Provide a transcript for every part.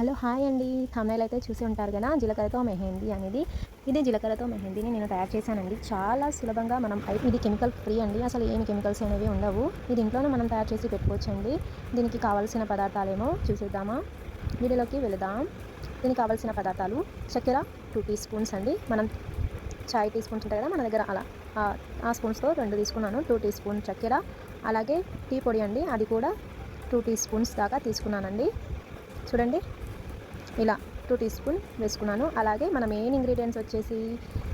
Hello hi అండి. తమిళ అయితే చూసి ఉంటారు కదా జీలకర్రతో మెహందీ అనేది. ఇది జీలకర్రతో మెహందీని నేను తయారు చేశానండి. చాలా సులభంగా మనం ఇది కెమికల్ ఫ్రీ అండి. అసలు ఏమి కెమికల్స్ అనేవి ఉండవు. ఇది ఇంట్లోనే మనం తయారు చేసి పెట్టుకోవచ్చండి. దీనికి కావాల్సిన పదార్థాలేమో చూసేద్దామా? వీడియోలోకి వెళదాం. దీనికి కావాల్సిన పదార్థాలు చక్కెర టూ టీ స్పూన్స్ అండి. మనం చాయ్ టీ స్పూన్స్ ఉంటాయి కదా మన దగ్గర అలా ఆ- ఆ స్పూన్స్తో రెండు తీసుకున్నాను. టూ టీ స్పూన్ చక్కెర అలాగే టీ పొడి అండి. అది కూడా టూ టీ స్పూన్స్ దాకా తీసుకున్నానండి. చూడండి. ఇలా టూ టీ స్పూన్ వేసుకున్నాను. అలాగే మన మెయిన్ ఇంగ్రీడియంట్స్ వచ్చేసి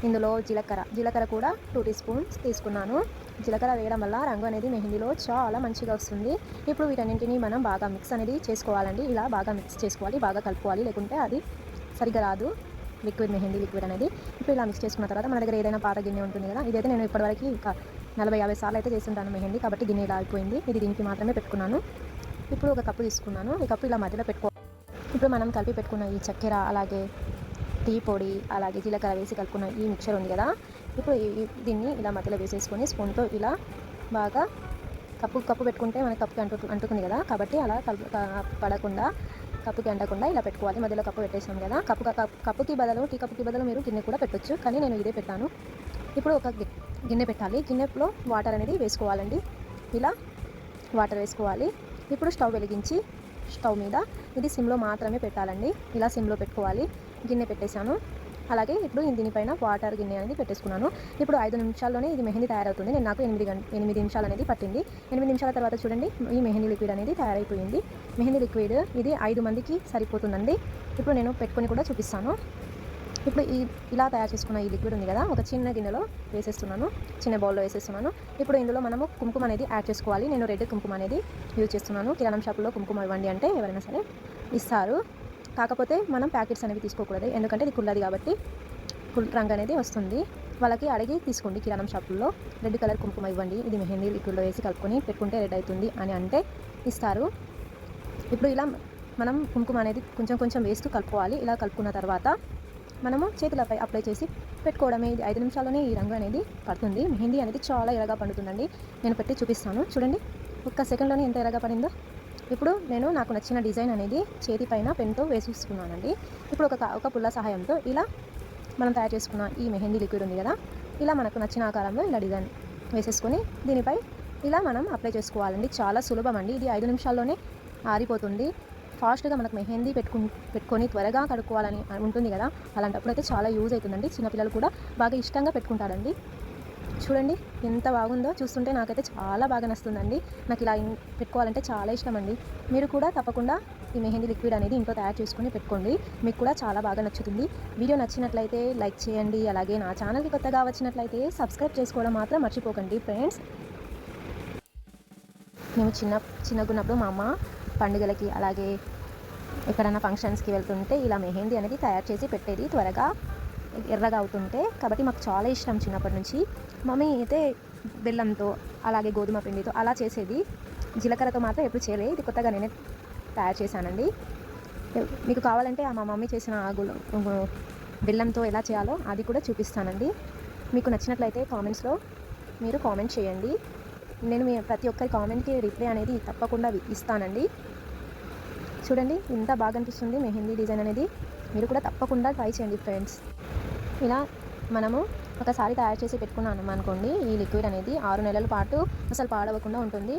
ఇందులో జీలకర్ర. జీలకర్ర కూడా టూ టీ స్పూన్స్ తీసుకున్నాను. జీలకర్ర వేయడం వల్ల రంగు అనేది మెహందీలో చాలా మంచిగా వస్తుంది. ఇప్పుడు వీటన్నింటినీ మనం బాగా మిక్స్ అనేది చేసుకోవాలండి. ఇలా బాగా మిక్స్ చేసుకోవాలి బాగా కలుపుకోవాలి. లేకుంటే అది సరిగ్గా రాదు. లిక్విడ్ మెహందీ లిక్విడ్ అనేది. ఇప్పుడు ఇలా మిక్స్ చేసుకున్న తర్వాత మన దగ్గర ఏదైనా పాత గిన్నె ఉంటుంది కదా ఇదైతే నేను ఇప్పటివరకు ఇంకా నలభై యాభై సార్లు అయితే చేస్తుంటాను మెహందీ. కాబట్టి గిన్నె ఇలా అయిపోయింది. ఇది దీనికి మాత్రమే పెట్టుకున్నాను. ఇప్పుడు ఒక కప్పు తీసుకున్నాను. ఈ కప్పు ఇలా మధ్యలో పెట్టుకో ఇప్పుడు మనం కలిపి పెట్టుకున్న ఈ చక్కెర అలాగే టీ పొడి అలాగే జీలకర్ర వేసి కలుపుకున్న ఈ మిక్చర్ ఉంది కదా. ఇప్పుడు దీన్ని ఇలా మధ్యలో వేసేసుకొని స్పూన్తో ఇలా బాగా కప్పు కప్పు పెట్టుకుంటే మనకి కప్పుకి అంటు అంటుకుంది కదా. కాబట్టి అలా కలుపు పడకుండా కప్పుకి అంటకుండా ఇలా పెట్టుకోవాలి. మధ్యలో కప్పు పెట్టేసాం కదా. కప్పు కప్పు- కప్పుకి బదులు టీ కప్పుకి బదులు మీరు గిన్నె కూడా పెట్టొచ్చు. కానీ నేను ఇదే పెట్టాను. ఇప్పుడు ఒక గిన్నె పెట్టాలి. గిన్నెలో వాటర్ అనేది వేసుకోవాలండి. ఇలా వాటర్ వేసుకోవాలి. ఇప్పుడు స్టవ్ వెలిగించి స్టవ్ మీద ఇది సిమ్లో మాత్రమే పెట్టాలండి. ఇలా సిమ్లో పెట్టుకోవాలి. గిన్నె పెట్టేశాను. అలాగే ఇప్పుడు దీనిపైన వాటర్ గిన్నె అనేది పెట్టేసుకున్నాను. ఇప్పుడు ఐదు నిమిషాల్లోనే ఇది మెహందీ తయారవుతుంది. నేను నాకు ఎనిమిది గంట ఎనిమిది నిమిషాలు అనేది పట్టింది. ఎనిమిది నిమిషాల తర్వాత చూడండి ఈ మెహందీ లిక్విడ్ అనేది తయారైపోయింది. మెహందీ లిక్విడ్ ఇది ఐదు మందికి సరిపోతుందండి. ఇప్పుడు నేను పెట్టుకొని కూడా చూపిస్తాను. ఇప్పుడు ఈ ఇలా తయారు చేసుకున్న ఈ లిక్విడ్ ఉంది కదా ఒక చిన్న గిన్నెలో వేసేస్తున్నాను చిన్న బౌల్లో వేసేస్తున్నాను. ఇప్పుడు ఇందులో మనము కుంకుమ అనేది యాడ్ చేసుకోవాలి. నేను రెడ్ కుంకుమ అనేది యూజ్ చేస్తున్నాను. కిరాణం షాపులో కుంకుమ ఇవ్వండి అంటే ఎవరైనా సరే ఇస్తారు. కాకపోతే మనం ప్యాకెట్స్ అనేవి తీసుకోకూడదు. ఎందుకంటే ఇది కుల్లది కాబట్టి కుల్ రంగు అనేది వస్తుంది. వాళ్ళకి అడిగి తీసుకోండి కిరాణం షాపుల్లో రెడ్ కలర్ కుంకుమ ఇవ్వండి. ఇది మెహందీ లిక్విడ్లో వేసి కలుపుకొని పెట్టుకుంటే రెడ్ అవుతుంది అని అంటే ఇస్తారు. ఇప్పుడు ఇలా మనం కుంకుమ అనేది కొంచెం కొంచెం వేస్తూ కలుపుకోవాలి. ఇలా కలుపుకున్న తర్వాత మనము చేతులపై అప్లై చేసి పెట్టుకోవడమే. ఇది ఐదు నిమిషాల్లోనే ఈ రంగు అనేది పడుతుంది. మెహందీ అనేది చాలా ఎరగా పండుతుందండి. నేను పెట్టి చూపిస్తాను. చూడండి. ఒక్క సెకండ్లోనే ఎంత ఎరగా పడిందో. ఇప్పుడు నేను నాకు నచ్చిన డిజైన్ అనేది చేతి పైన పెన్తో వేసేసుకున్నానండి. ఇప్పుడు ఒక ఒక పుల్ల సహాయంతో ఇలా మనం తయారు చేసుకున్న ఈ మెహందీ లిక్విడ్ ఉంది కదా. ఇలా మనకు నచ్చిన ఆకారంలో ఇలా డిజైన్ వేసేసుకొని దీనిపై ఇలా మనం అప్లై చేసుకోవాలండి. చాలా సులభం అండి. ఇది ఐదు నిమిషాల్లోనే ఆరిపోతుంది. ఫాస్ట్గా మనకు మెహందీ పెట్టుకు పెట్టుకొని త్వరగా కడుక్కోవాలని ఉంటుంది కదా అలాంటప్పుడు అయితే చాలా యూజ్ అవుతుందండి. చిన్నపిల్లలు కూడా బాగా ఇష్టంగా పెట్టుకుంటారండి. చూడండి ఎంత బాగుందో చూస్తుంటే నాకైతే చాలా బాగా నస్తుందండి. నాకు ఇలా పెట్టుకోవాలంటే చాలా ఇష్టం అండి మీరు కూడా తప్పకుండా ఈ మెహందీ లిక్విడ్ అనేది ఇంట్లో తయారు చేసుకుని పెట్టుకోండి. మీకు కూడా చాలా బాగా నచ్చుతుంది. వీడియో నచ్చినట్లయితే లైక్ చేయండి. అలాగే నా ఛానల్కి కొత్తగా వచ్చినట్లయితే సబ్స్క్రైబ్ చేసుకోవడం మాత్రం మర్చిపోకండి ఫ్రెండ్స్. మేము చిన్న చిన్నగున్నప్పుడు మా అమ్మ పండుగలకి అలాగే ఎక్కడైనా ఫంక్షన్స్కి వెళ్తుంటే ఇలా మెహందీ అనేది తయారు చేసి పెట్టేది త్వరగా ఎర్రగా అవుతుంటే కాబట్టి మాకు చాలా ఇష్టం చిన్నప్పటి నుంచి. మమ్మీ అయితే బెల్లంతో అలాగే గోధుమ పిండితో అలా చేసేది. జీలకర్రతో మాత్రం ఎప్పుడు చేయలేదు. ఇది కొత్తగా నేనే తయారు చేశానండి. మీకు కావాలంటే ఆ మా మమ్మీ చేసిన ఆ బెల్లంతో ఎలా చేయాలో అది కూడా చూపిస్తానండి. మీకు నచ్చినట్లయితే కామెంట్స్లో మీరు కామెంట్ చేయండి. నేను మీ ప్రతి ఒక్కరి కామెంట్కి రిప్లై అనేది తప్పకుండా ఇస్తానండి. చూడండి ఇంత బాగా అనిపిస్తుంది మెహందీ డిజైన్ అనేది. మీరు కూడా తప్పకుండా ట్రై చేయండి ఫ్రెండ్స్. ఇలా మనము ఒకసారి తయారు చేసి పెట్టుకున్నాను అనుకోండి ఈ లిక్విడ్ అనేది ఆరు నెలల పాటు అసలు పాడవకుండా ఉంటుంది.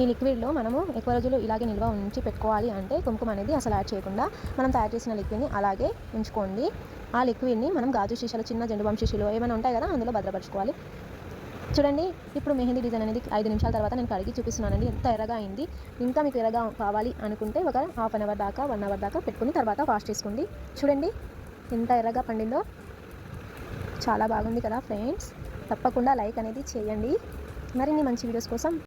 ఈ లిక్విడ్లో మనము ఎక్కువ రోజులు ఇలాగే నిల్వ ఉంచి పెట్టుకోవాలి అంటే కుంకుమ అనేది అసలు యాడ్ చేయకుండా మనం తయారు చేసిన లిక్విడ్ని అలాగే ఉంచుకోండి. ఆ లిక్విడ్ని మనం గాజు శీషలు చిన్న జండు బామ్ ఏమైనా ఉంటాయి కదా అందులో భద్రపరచుకోవాలి. చూడండి ఇప్పుడు మెహందీ డిజైన్ అనేది ఐదు నిమిషాల తర్వాత నేను కడిగి చూపిస్తున్నానండి. ఎంత ఎర్రగా అయింది ఇంకా మీకు ఎర్రగా కావాలి అనుకుంటే ఒక హాఫ్ అన్ అవర్ దాకా వన్ అవర్ దాకా పెట్టుకుని తర్వాత వాష్ చేసుకోండి. చూడండి ఎంత ఎర్రగా పండిందో. చాలా బాగుంది కదా ఫ్రెండ్స్ తప్పకుండా లైక్ అనేది చేయండి. మరిన్ని మంచి వీడియోస్ కోసం